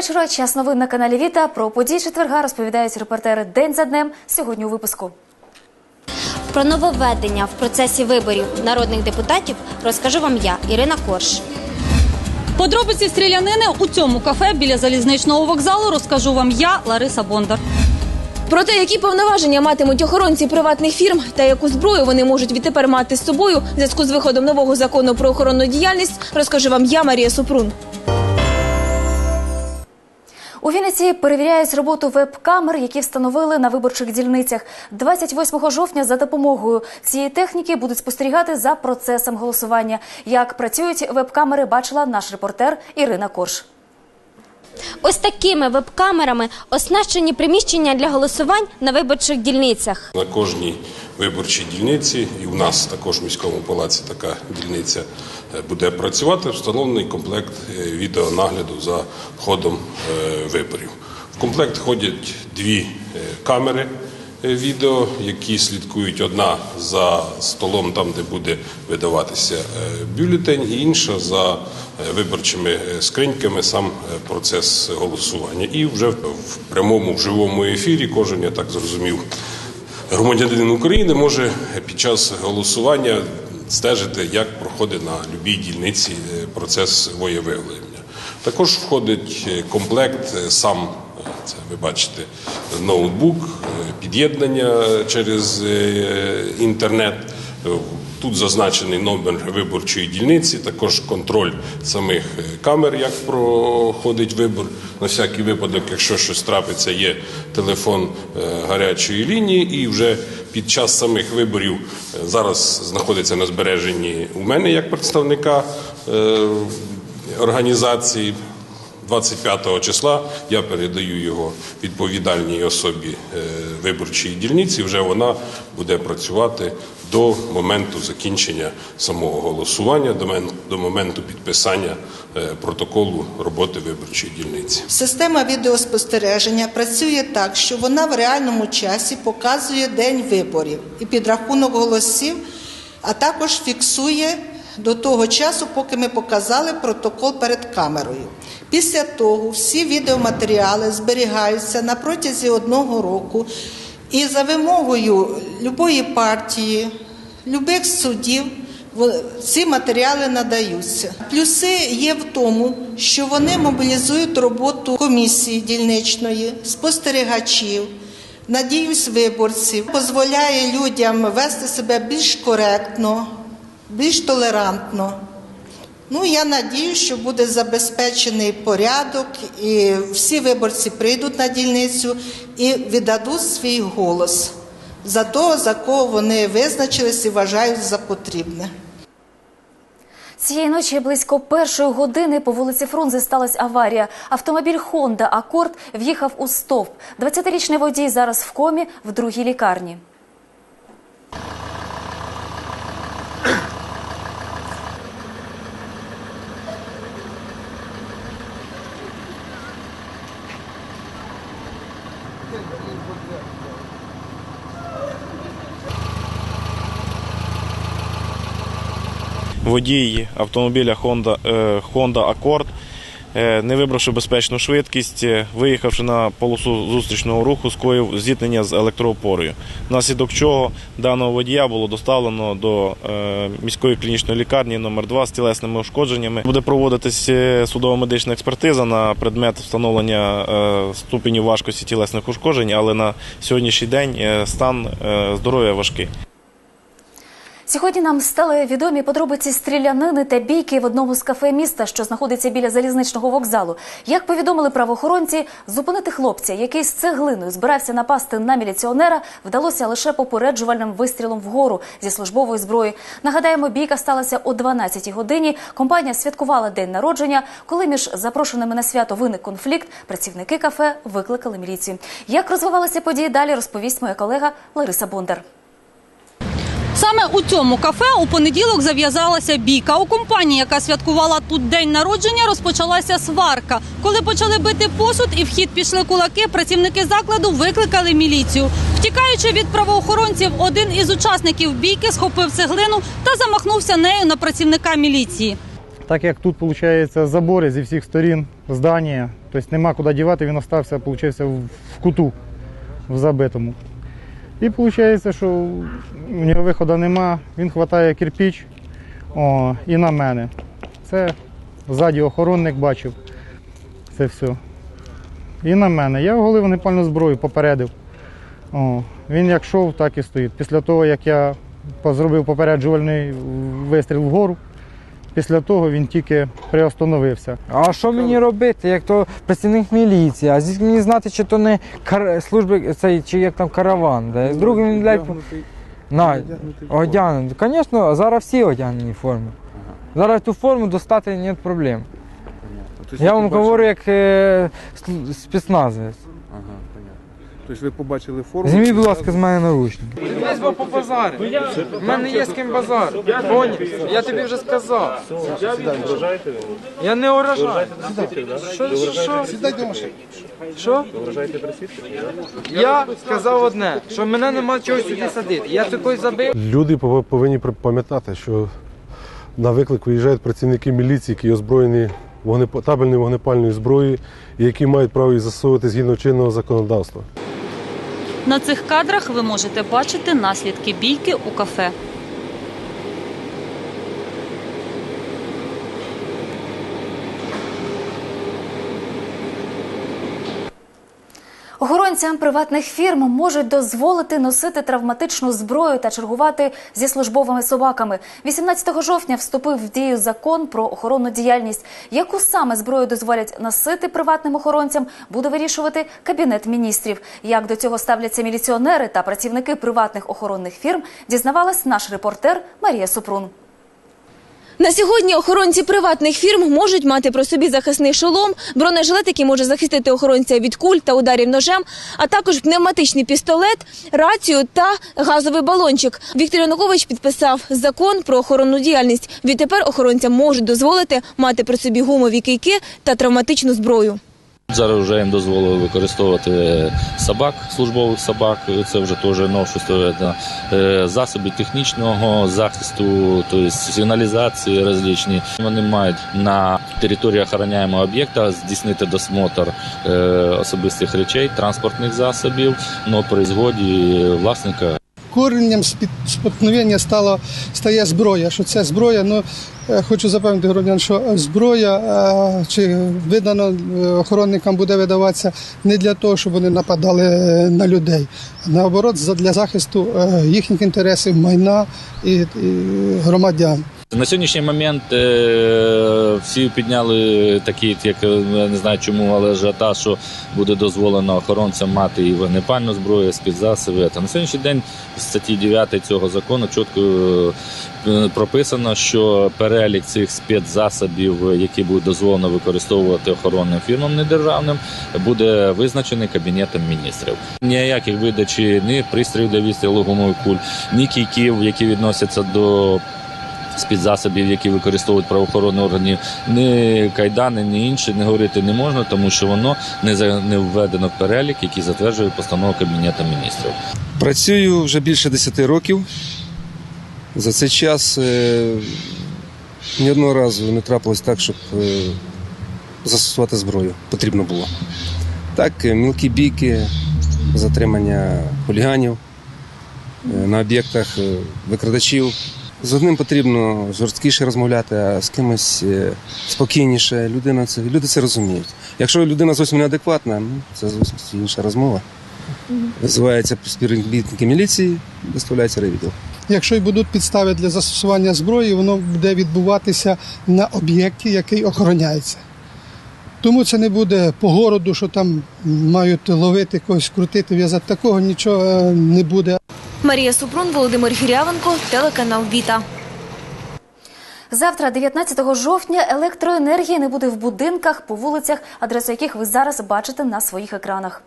вечора. Час новин на каналі Віта. Про події четверга розповідають репортери день за днем. Сьогодні у випуску. Про нововведення в процесі виборів народних депутатів розкажу вам я, Ірина Корш. Подробиці стрілянини у цьому кафе біля залізничного вокзалу розкажу вам я, Лариса Бондар. Про те, які повноваження матимуть охоронці приватних фірм та яку зброю вони можуть відтепер мати з собою в зв'язку з виходом нового закону про охоронну діяльність, розкажу вам я, Марія Супрун. У Вінниці перевіряють роботу веб-камер, які встановили на виборчих дільницях. 28 жовтня за допомогою цієї техніки будуть спостерігати за процесом голосування. Як працюють веб-камери, бачила наш репортер Ірина Корж. Ось такими веб-камерами оснащені приміщення для голосувань на виборчих дільницях. На кожній виборчій дільниці, і у нас також в міському палаці така дільниця е, буде працювати встановлений комплект е, відеонагляду за ходом е, виборів. В комплект входять дві камери відео, які слідкують одна за столом, там де буде видаватися е, бюлетень, і інша за е, виборчими е, скриньками сам процес голосування. І вже в прямому в живому ефірі кожен, я так зрозумів, громадянин України може під час голосування стежити, як проходить на будь-якій дільниці процес воєвиявлення. Також входить комплект сам, це ви бачите, ноутбук, е, під'єднання через е, інтернет. Е, Тут зазначений номер виборчої дільниці, також контроль самих камер, як проходить вибор. На всякий випадок, якщо щось трапиться, є телефон гарячої лінії, і вже під час самих виборів зараз знаходиться на збереженні у мене як представника організації. 25 числа я передаю його відповідальній особі е, виборчої дільниці. Вже вона буде працювати до моменту закінчення самого голосування, до мен- до моменту підписання е, протоколу роботи виборчої дільниці. Система відеоспостереження працює так, що вона в реальному часі показує день виборів і підрахунок голосів, а також фіксує до того часу, поки ми показали протокол перед камерою. Після того всі відеоматеріали зберігаються на протязі одного року і за вимогою любої партії, любих судів ці матеріали надаються. Плюси є в тому, що вони мобілізують роботу комісії дільничної, спостерігачів, надіюсь, виборців, дозволяє людям вести себе більш коректно, більш толерантно. Ну, я надію, що буде забезпечений порядок, і всі виборці прийдуть на дільницю і віддадуть свій голос за того, за кого вони визначились і вважають за потрібне. Цієї ночі близько першої години по вулиці Фрунзе сталася аварія. Автомобіль Honda Акорд в'їхав у стовп. 20-річний водій зараз в комі в другій лікарні. Водій автомобіля Honda, е, Honda Accord, е, не вибравши безпечну швидкість, е, виїхавши на полосу зустрічного руху, скоїв зіткнення з електроопорою. Внаслідок чого даного водія було доставлено до міської клінічної лікарні номер 2 з тілесними ушкодженнями. Буде проводитись судово-медична експертиза на предмет встановлення ступенів важкості тілесних ушкоджень, але на сьогоднішній день стан здоров'я важкий. Сьогодні нам стали відомі подробиці стрілянини та бійки в одному з кафе міста, що знаходиться біля залізничного вокзалу. Як повідомили правоохоронці, зупинити хлопця, який з цеглиною збирався напасти на міліціонера, вдалося лише попереджувальним вистрілом вгору зі службової зброї. Нагадаємо, бійка сталася о 12-й годині. Компанія святкувала день народження. Коли між запрошеними на свято виник конфлікт, працівники кафе викликали міліцію. Як розвивалися події далі, розповість моя колега Лариса Бондар. Саме у цьому кафе у понеділок зав'язалася бійка. У компанії, яка святкувала тут день народження, розпочалася сварка. Коли почали бити посуд і в хід пішли кулаки, працівники закладу викликали міліцію. Втікаючи від правоохоронців, один із учасників бійки схопив цеглину та замахнувся нею на працівника міліції. Так як тут виходить забори зі всіх сторін здання, тобто нема куди дівати, він остався в куту, в забитому. І виходить, що у нього виходу нема, він хватає кирпіч о, і на мене. Це ззаді охоронник бачив. Це все. І на мене. Я оголив вогнепальну зброю, попередив. О, він як йшов, так і стоїть. Після того, як я зробив попереджувальний вистріл вгору, після того він тільки приостановився. А що мені робити, як то працівник міліції? А звідки мені знати, чи то не кар... служби цей, чи як там караван? Де? Другий він, блядь, на, одягнений. Звісно, зараз всі одягнені в формі. Зараз ту форму достати немає проблем. Я вам говорю, як е, спецназовець. Ага. Тобто ви побачили форму. Зніміть, будь ласка, з мене наручники. Весь по базарі. У мене є з ким базар. Поняв? Я тобі вже сказав. Я не уражаю. Що, що, що? Що? Я сказав одне, що мене нема чого сюди садити. Я такий забив. Люди пов- повинні пам'ятати, що на виклик виїжджають працівники міліції, які озброєні вогнеп... табельною вогнепальною зброєю, і які мають право її застосовувати згідно чинного законодавства. На цих кадрах ви можете бачити наслідки бійки у кафе. Охоронцям приватних фірм можуть дозволити носити травматичну зброю та чергувати зі службовими собаками. 18 жовтня вступив в дію закон про охоронну діяльність. Яку саме зброю дозволять носити приватним охоронцям, буде вирішувати кабінет міністрів. Як до цього ставляться міліціонери та працівники приватних охоронних фірм, дізнавалась наш репортер Марія Супрун. На сьогодні охоронці приватних фірм можуть мати при собі захисний шолом, бронежилет, який може захистити охоронця від куль та ударів ножем, а також пневматичний пістолет, рацію та газовий балончик. Віктор Янукович підписав закон про охоронну діяльність. Відтепер охоронцям можуть дозволити мати при собі гумові кийки та травматичну зброю. Зараз вже їм дозволили використовувати собак, службових собак. Це вже теж новшество. Е, Засоби технічного захисту, тобто сигналізації розлічні. Вони мають на території охороняємого об'єкта здійснити досмотр е, особистих речей, транспортних засобів, але при згоді власника коренням спіткновення стало стає зброя. Що це зброя? Ну хочу запевнити громадян, що зброя е, чи видано е, охоронникам буде видаватися не для того, щоб вони нападали е, на людей, а наоборот, для захисту е, їхніх інтересів, майна і громадян. На сьогоднішній момент е, всі підняли такі, як е, я не знаю чому, але ажіотаж, що буде дозволено охоронцям мати і вогнепальну зброю, спецзасоби. Та на сьогоднішній день в статті 9 цього закону чітко е, прописано, що перелік цих спецзасобів, які будуть дозволено використовувати охоронним фірмам недержавним, буде визначений кабінетом міністрів. Ніяких видачі ні пристроїв для відстрілу гумових куль, ні кійків, які відносяться до спецзасобів, які використовують правоохоронні органи, ні кайдани, ні інші не говорити не можна, тому що воно не за- не введено в перелік, який затверджує постанова Кабінету міністрів. Працюю вже більше 10 років. За цей час е, ні одного разу не трапилось так, щоб е, застосувати зброю. Потрібно було. Так, е, мілкі бійки, затримання хуліганів е, на об'єктах е, викрадачів. З одним потрібно жорсткіше розмовляти, а з кимось е, спокійніше. Людина це, люди це розуміють. Якщо людина зовсім неадекватна, ну, це зовсім інша розмова. Визиваються співробітники міліції, доставляється райвідділ. Якщо й будуть підстави для застосування зброї, воно буде відбуватися на об'єкті, який охороняється. Тому це не буде по городу, що там мають ловити когось, крутити, в'язати. Такого нічого не буде. Марія Супрун, Володимир Гірявенко, телеканал Віта. Завтра, 19 жовтня, електроенергії не буде в будинках, по вулицях, адресу яких ви зараз бачите на своїх екранах.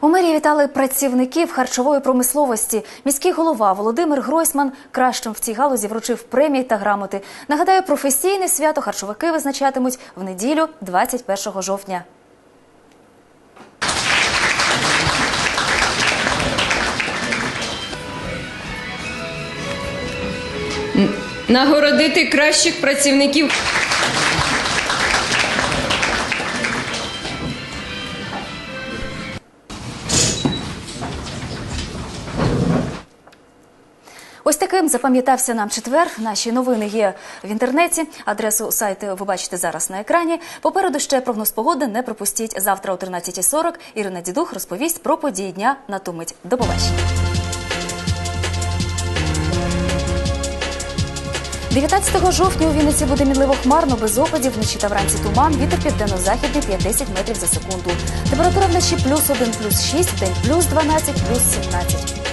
У мерії вітали працівників харчової промисловості. Міський голова Володимир Гройсман кращим в цій галузі вручив премії та грамоти. Нагадаю, професійне свято харчовики визначатимуть в неділю, 21 жовтня. Нагородити кращих працівників. Таким запам'ятався нам четвер. Наші новини є в інтернеті. Адресу сайту ви бачите зараз на екрані. Попереду ще прогноз погоди. Не пропустіть завтра о 13.40. Ірина Дідух розповість про події дня на ту мить. До побачення. 19 жовтня у Вінниці буде мінливо хмарно, без опадів, вночі та вранці туман, вітер південно-західний 5-10 метрів за секунду. Температура вночі плюс 1, плюс 6, в день плюс 12, плюс 17.